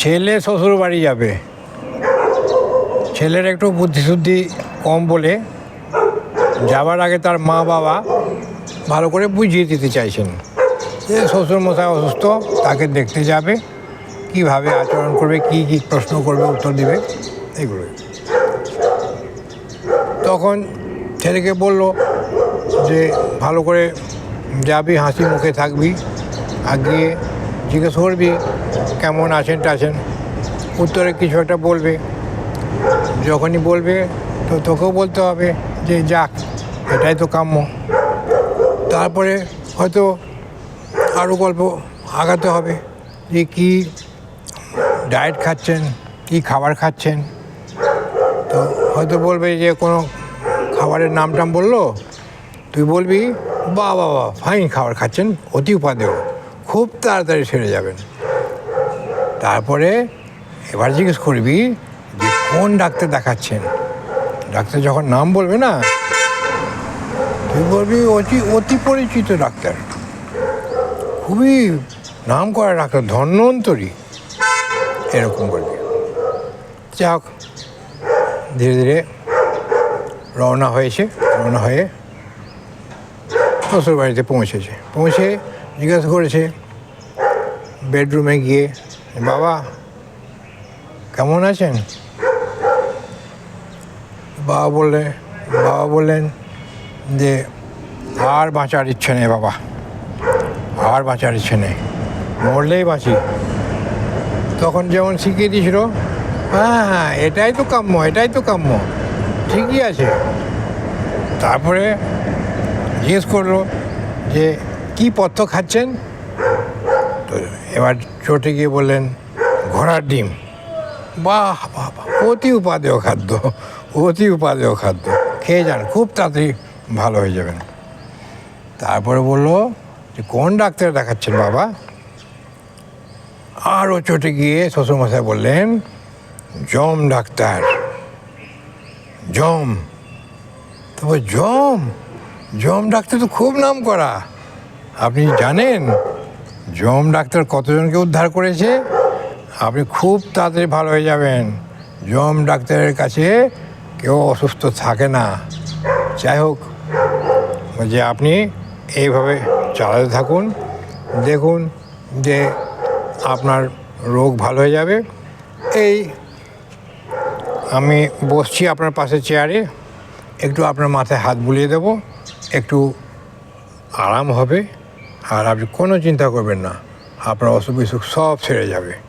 ছেলে শ্বশুর বাড়ি যাবে। ছেলের একটু বুদ্ধিশুদ্ধি কম বলে যাবার আগে তার মা বাবা ভালো করে বুঝিয়ে দিতে চাইছেন। যে শ্বশুর মশাই অসুস্থ, তাকে দেখতে যাবে, কীভাবে আচরণ করবে, কি কি প্রশ্ন করবে, উত্তর দিবে, এগুলো। তখন ছেলেকে বলল যে, ভালো করে যাবি, হাসি মুখে থাকবি, আর গিয়ে জিজ্ঞেস করবি, কেমন আছেন টাছেন? উত্তরে কিছু একটা বলবে। যখনই বলবে, তো তোকেও বলতে হবে যে, যাক, এটাই তো কাম্য। তারপরে হয়তো আরও গল্প আগাতে হবে যে, কী ডায়েট খাচ্ছেন, কী খাবার খাচ্ছেন? তো হয়তো বলবে যে, কোনো খাবারের নাম টাম বলল? তুই বলবি বা বাবা ফাইন খাবার খাচ্ছেন, অতি উপাদেয়। খুব তাড়াতাড়ি সেরে যাবেন। তারপরে এবার জিজ্ঞেস করবি যে কোন ডাক্তার দেখাচ্ছেন? ডাক্তার যখন নাম বলবে না, তুই বলবি অতি অতি পরিচিত ডাক্তার। খুবই নাম করা ডাক্তার, ধন্বন্তরী। এরকম বলবি। যাক, ধীরে ধীরে রওনা হয়েছে, রওনা হয়ে শ্বশুর বাড়িতে পৌঁছেছে। পৌঁছে জিজ্ঞাসা করেছে, বেডরুমে গিয়ে, বাবা, কেমন আছেন? বাবা বললে, বাবা বললেন যে, আর বাঁচার ইচ্ছে নেই বাবা, আর বাঁচার ইচ্ছে নেই, মরলেই বাঁচি। তখন যেমন শিখিয়ে দিয়েছিল হ্যাঁ হ্যাঁ এটাই তো কাম্য, এটাই তো কাম্য, ঠিকই আছে। তারপরে জিজ্ঞেস করল যে কি পথ্য খাচ্ছেন? তো এবার চটে গিয়ে বললেন, ঘোড়ার ডিম। বাহ বাহ অতি উপাদেয় খাদ্য, অতি উপাদেয় খাদ্য। খেয়ে যান, খুব তাড়াতাড়ি ভালো হয়ে যাবেন। তারপরে বলল, যে কোন ডাক্তার দেখাচ্ছেন বাবা? আরও চটে গিয়ে শ্বশুরমশাই বললেন, জম ডাক্তার, জম। তবে জম? জম ডাক্তার তো খুব নাম করা। আপনি জানেন, জম ডাক্তার কতজনকে উদ্ধার করেছে? আপনি খুব তাড়াতাড়ি ভালো হয়ে যাবেন। জম ডাক্তারের কাছে কেউ অসুস্থ থাকে না। যাই হোক, যে আপনি এইভাবে চালাতে থাকুন, দেখুন যে আপনার রোগ ভালো হয়ে যাবে। এই আমি বসছি আপনার পাশে চেয়ারে, একটু আপনার মাথায় হাত বুলিয়ে দেব, একটু আরাম হবে। আর আপনি কোনো চিন্তা করবেন না। আপনার অসুখ বিসুখ সব ছেড়ে যাবে।